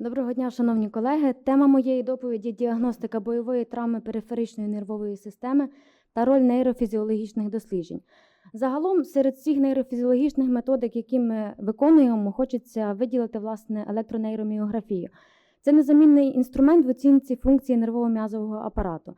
Доброго дня, шановні колеги. Тема моєї доповіді діагностика бойової травми периферичної нервової системи та роль нейрофізіологічних досліджень. Загалом, серед всіх нейрофізіологічних методик, які ми виконуємо, хочеться виділити власне електронейроміографію. Це незамінний інструмент в оцінці функції нервово-м'язового апарату.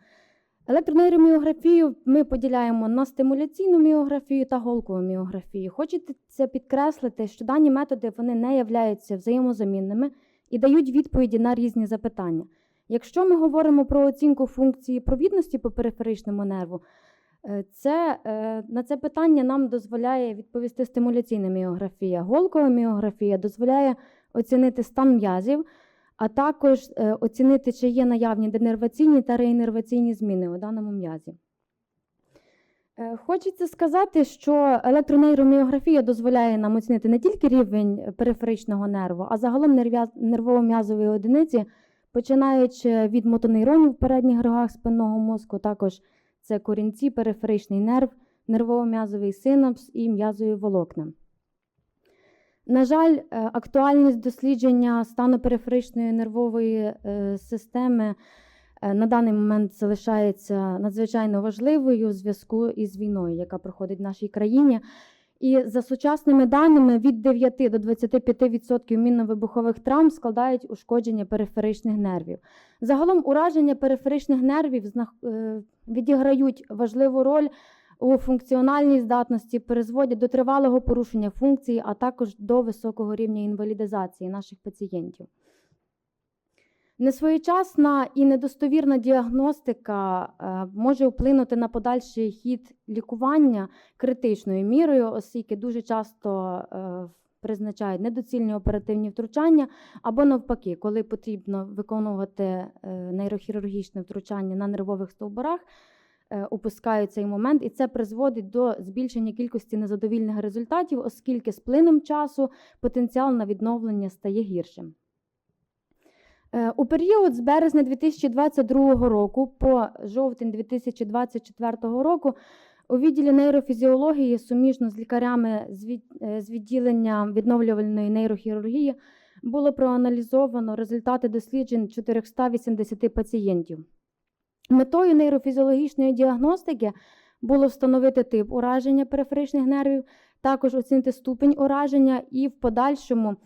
Електронейроміографію ми поділяємо на стимуляційну міографію та голкову міографію. Хочеться підкреслити, що дані методи вони не являються взаємозамінними і дають відповіді на різні запитання. Якщо ми говоримо про оцінку функції провідності по периферичному нерву, е, це, е, на це питання нам дозволяє відповісти стимуляційна міографія. Голкова міографія дозволяє оцінити стан м'язів, а також е, оцінити, чи є наявні денерваційні та реінерваційні зміни у даному м'язі. Е, Хочеться сказати, що електронейроміографія дозволяє нам оцінити не тільки рівень периферичного нерву, а загалом нервово-м'язової одиниці, починаючи від мотонейронів в передніх рогах спинного мозку, також це корінці, периферичний нерв, нервово-м'язовий синапс і м'язові волокна. На жаль, е, актуальність дослідження стану периферичної нервової е, системи на даний момент залишається надзвичайно важливою у зв'язку із війною, яка проходить в нашій країні. І за сучасними даними від 9 до 25% мінно-вибухових травм складають ушкодження периферичних нервів. Загалом ураження периферичних нервів е, відіграють важливу роль у функціональній здатності, призводять до тривалого порушення функцій, а також до високого рівня інвалідизації наших пацієнтів. Несвоєчасна і недостовірна діагностика е, може вплинути на подальший хід лікування критичною мірою, оскільки дуже часто е, призначають недоцільні оперативні втручання, або навпаки, коли потрібно виконувати е, нейрохірургічне втручання на нервових стовбурах, упускають цей момент, і це призводить до збільшення кількості незадовільних результатів, оскільки з плином часу потенціал на відновлення стає гіршим. Е, У період з березня 2022 року по жовтень 2024 року у відділі нейрофізіології суміжно з лікарями з е, відділення відновлювальної нейрохірургії було проаналізовано результати досліджень 480 пацієнтів. Метою нейрофізіологічної діагностики було встановити тип ураження периферичних нервів, також оцінити ступень ураження і в подальшому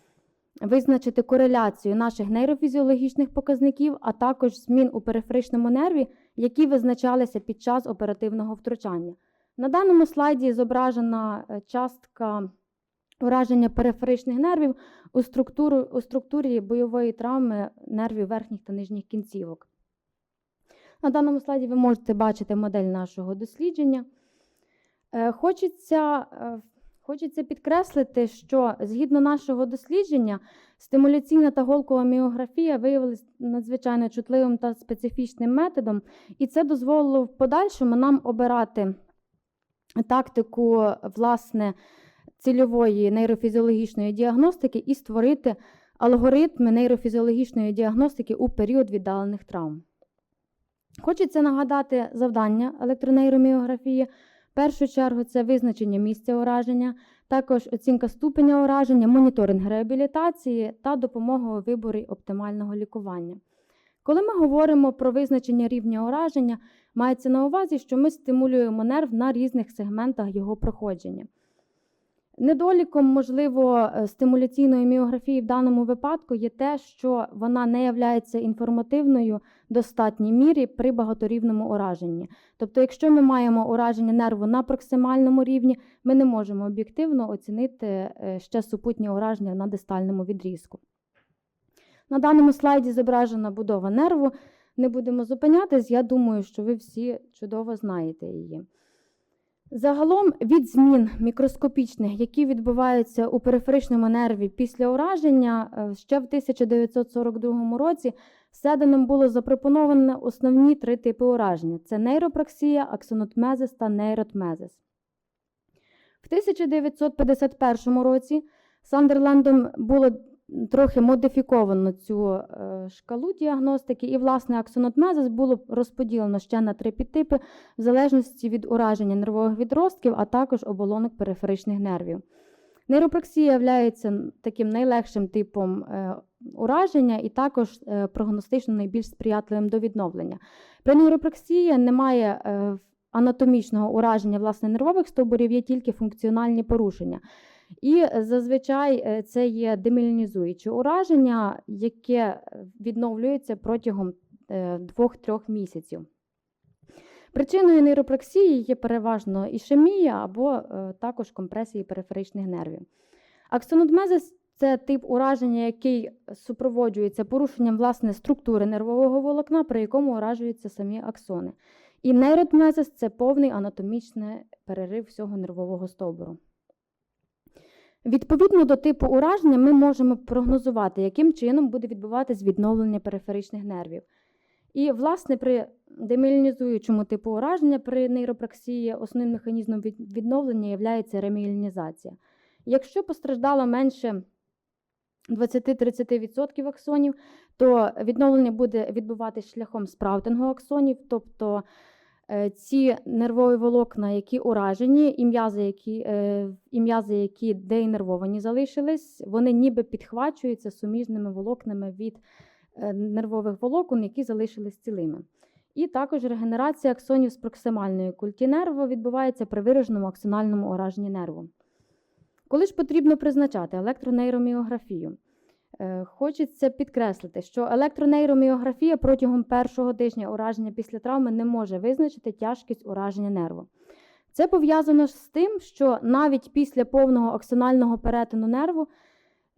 визначити кореляцію наших нейрофізіологічних показників, а також змін у периферичному нерві, які визначалися під час оперативного втручання. На даному слайді зображена е, частка ураження периферичних нервів у, структуру, у структурі бойової травми нервів верхніх та нижніх кінцівок. На даному слайді ви можете бачити модель нашого дослідження. Е, Хочеться, е, хочеться підкреслити, що згідно нашого дослідження, стимуляційна та голкова міографія виявилися надзвичайно чутливим та специфічним методом, і це дозволило в подальшому нам обирати тактику власне цільової нейрофізіологічної діагностики і створити алгоритми нейрофізіологічної діагностики у період віддалених травм. Хочеться нагадати завдання електронейроміографії. Першу чергу це визначення місця ураження, також оцінка ступеня ураження, моніторинг реабілітації та допомога у виборі оптимального лікування. Коли ми говоримо про визначення рівня ураження, мається на увазі, що ми стимулюємо нерв на різних сегментах його проходження. Недоліком, можливо, е, стимуляційної міографії в даному випадку є те, що вона не є інформативною в достатній мірі при багаторівному ураженні. Тобто, якщо ми маємо ураження нерву на проксимальному рівні, ми не можемо об'єктивно оцінити е, ще супутнє ураження на дистальному відрізку. На даному слайді зображена будова нерву. Не будемо зупинятись, я думаю, що ви всі чудово знаєте її. Загалом від змін мікроскопічних, які відбуваються у периферичному нерві після ураження, е, ще в 1942 році Седаном було запропоновано основні три типи ураження: це нейропраксія, аксонотмезис та нейротмезис. В 1951 році Сандерлендом було трохи модифіковано цю е, шкалу діагностики, і, власне, аксонотмезис було розподілено ще на три підтипи в залежності від ураження нервових відростків, а також оболонок периферичних нервів. Нейропраксія є таким найлегшим типом е, ураження і також е, прогностично найбільш сприятливим до відновлення. При нейропраксії немає анатомічного ураження власне нервових стовбурів, є тільки функціональні порушення. І е, зазвичай е, це є демілінізуюче ураження, яке е, відновлюється протягом 2-3 місяців. Причиною нейропраксії є переважно ішемія або е, також компресії периферичних нервів. Аксонодмезис це тип ураження, який супроводжується порушенням власне структури нервового волокна, при якому уражуються самі аксони. І нейротмезис це повний анатомічний перерив всього нервового стовбуру. Відповідно до типу ураження, ми можемо прогнозувати, яким чином буде відбуватись відновлення периферичних нервів. І, власне, при деміелінізуючому типу ураження при нейропраксії основним механізмом відновлення є реміелінізація. Якщо постраждало менше 20-30% аксонів, то відновлення буде відбуватись шляхом спраутингу аксонів, тобто ці нервові волокна, які уражені, і м'язи, які, е, і м'язи, які деінервовані залишились, вони ніби підхвачуються суміжними волокнами від е, нервових волокон, які залишились цілими. І також регенерація аксонів з проксимальної культі нерву відбувається при вираженому аксональному ураженні нерву. Коли ж потрібно призначати електронейроміографію? Е, Хочеться підкреслити, що електронейроміографія протягом першого тижня ураження після травми не може визначити тяжкість ураження нерву. Це пов'язано з тим, що навіть після повного аксонального перетину нерву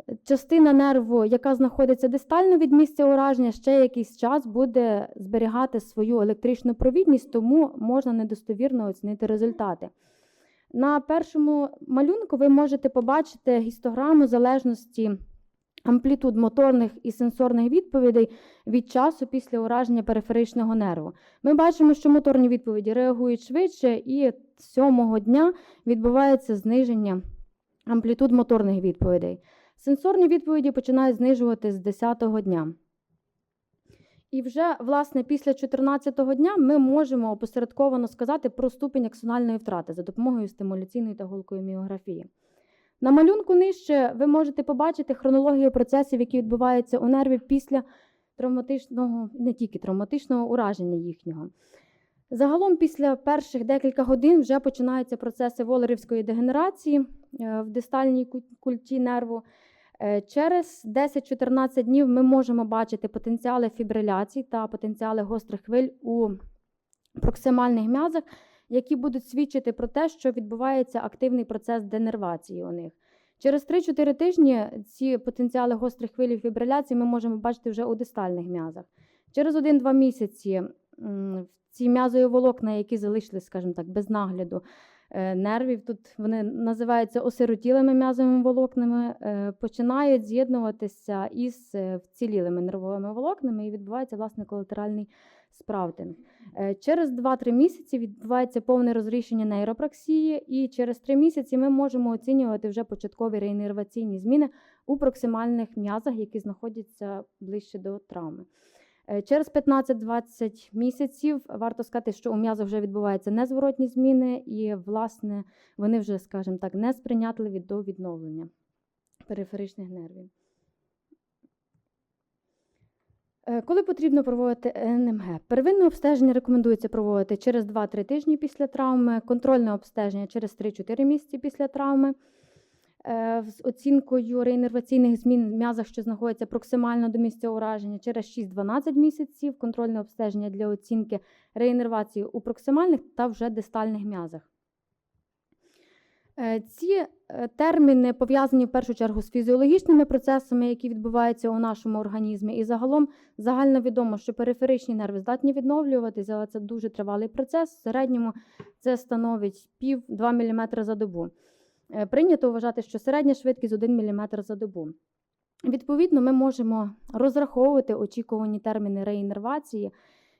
е, частина нерву, яка знаходиться дистально від місця ураження, ще якийсь час буде зберігати свою електричну провідність, тому можна недостовірно оцінити результати. На першому малюнку ви можете побачити гістограму залежності амплітуд моторних і сенсорних відповідей від часу після ураження периферичного нерву. Ми бачимо, що моторні відповіді реагують швидше, і з сьомого дня відбувається зниження амплітуд моторних відповідей. Сенсорні відповіді починають знижувати з 10-го дня. І вже, власне, після 14-го дня ми можемо опосередковано сказати про ступінь аксональної втрати за допомогою стимуляційної та голкої міографії. На малюнку нижче ви можете побачити хронологію процесів, які відбуваються у нерві після травматичного, не тільки травматичного ураження їхнього. Загалом, після перших декілька годин вже починаються процеси волерівської дегенерації е, в дистальній культі нерву. Е, Через 10-14 днів ми можемо бачити потенціали фібриляцій та потенціали гострих хвиль у проксимальних м'язах, які будуть свідчити про те, що відбувається активний процес денервації у них. Через 3-4 тижні ці потенціали гострих хвиль і фібриляції ми можемо бачити вже у дистальних м'язах. Через 1-2 місяці ці м'язові волокна, які залишились, скажімо так, без нагляду е, нервів, тут вони називаються осиротілими м'язовими волокнами, е, починають з'єднуватися із е, вцілілими нервовими волокнами і відбувається власне колатеральний спраутинг. Е, Через 2-3 місяці відбувається повне розрішення нейропраксії, і через 3 місяці ми можемо оцінювати вже початкові реінерваційні зміни у проксимальних м'язах, які знаходяться ближче до травми. Е, Через 15-20 місяців варто сказати, що у м'язах вже відбуваються незворотні зміни, і, власне, вони вже, скажімо так, несприйнятливі до відновлення периферичних нервів. Коли потрібно проводити НМГ? Первинне обстеження рекомендується проводити через 2-3 тижні після травми, контрольне обстеження через 3-4 місяці після травми. Е, З оцінкою реінерваційних змін в м'язах, що знаходяться проксимально до місця ураження, через 6-12 місяців, контрольне обстеження для оцінки реінервації у проксимальних та вже дистальних м'язах. Е, Ці е, терміни пов'язані в першу чергу з фізіологічними процесами, які відбуваються у нашому організмі. І загалом загально відомо, що периферичні нерви здатні відновлюватися, але це дуже тривалий процес. В середньому це становить пів-2 мм за добу. Е, Прийнято вважати, що середня швидкість 1 мм за добу. Відповідно, ми можемо розраховувати очікувані терміни реінервації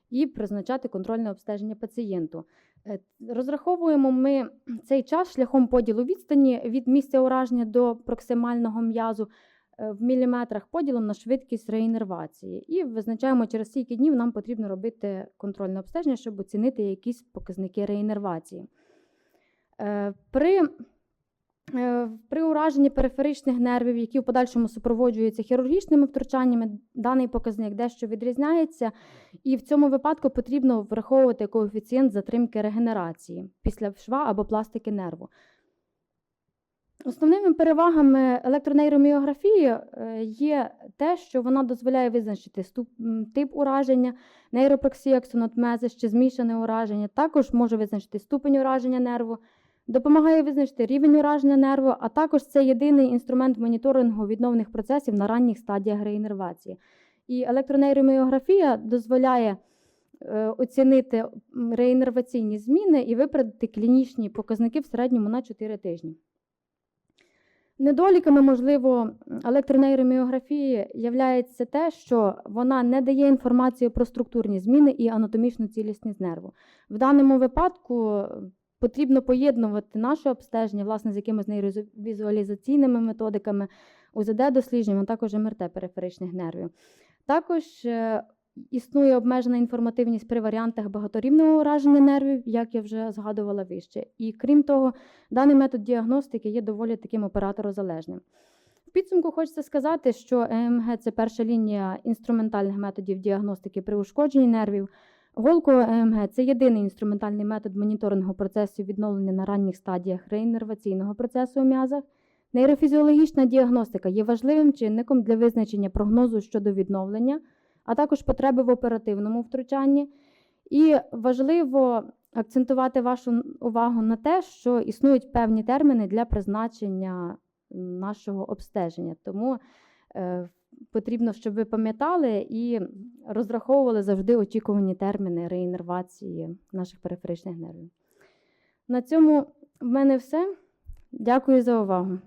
і призначати контрольне обстеження пацієнту. Е, Розраховуємо ми цей час шляхом поділу відстані від місця ураження до проксимального м'язу е, в міліметрах поділом на швидкість реінервації. І визначаємо, через скільки днів нам потрібно робити контрольне обстеження, щоб оцінити якісь показники реінервації. Е, При При ураженні периферичних нервів, які в подальшому супроводжуються хірургічними втручаннями, даний показник дещо відрізняється, і в цьому випадку потрібно враховувати коефіцієнт затримки регенерації після шва або пластики нерву. Основними перевагами електронейроміографії е, є те, що вона дозволяє визначити тип ураження, нейропексія, ксенотмезис чи змішане ураження. Також може визначити ступень ураження нерву, допомагає визначити рівень ураження нерву, а також це єдиний інструмент моніторингу відновних процесів на ранніх стадіях реінервації. І електронейроміографія дозволяє е, оцінити реінерваційні зміни і виправдати клінічні показники в середньому на 4 тижні. Недоліками, можливо, електронейроміографії є те, що вона не дає інформацію про структурні зміни і анатомічну цілісність нерву. В даному випадку потрібно поєднувати наше обстеження власне з якимись нейровізуалізаційними методиками, УЗД-дослідженням, а також МРТ периферичних нервів. Також е, існує обмежена інформативність при варіантах багаторівного ураження нервів, як я вже згадувала вище. І крім того, даний метод діагностики є доволі таким операторозалежним. В підсумку хочеться сказати, що ЕМГ це перша лінія інструментальних методів діагностики при ушкодженні нервів. Голкове ЕМГ це єдиний інструментальний метод моніторингу процесів відновлення на ранніх стадіях реінерваційного процесу у м'язах. Нейрофізіологічна діагностика є важливим чинником для визначення прогнозу щодо відновлення, а також потреби в оперативному втручанні. І важливо акцентувати вашу увагу на те, що існують певні терміни для призначення нашого обстеження. Тому е, потрібно, щоб ви пам'ятали і розраховували завжди очікувані терміни реінервації наших периферичних нервів. На цьому в мене все. Дякую за увагу.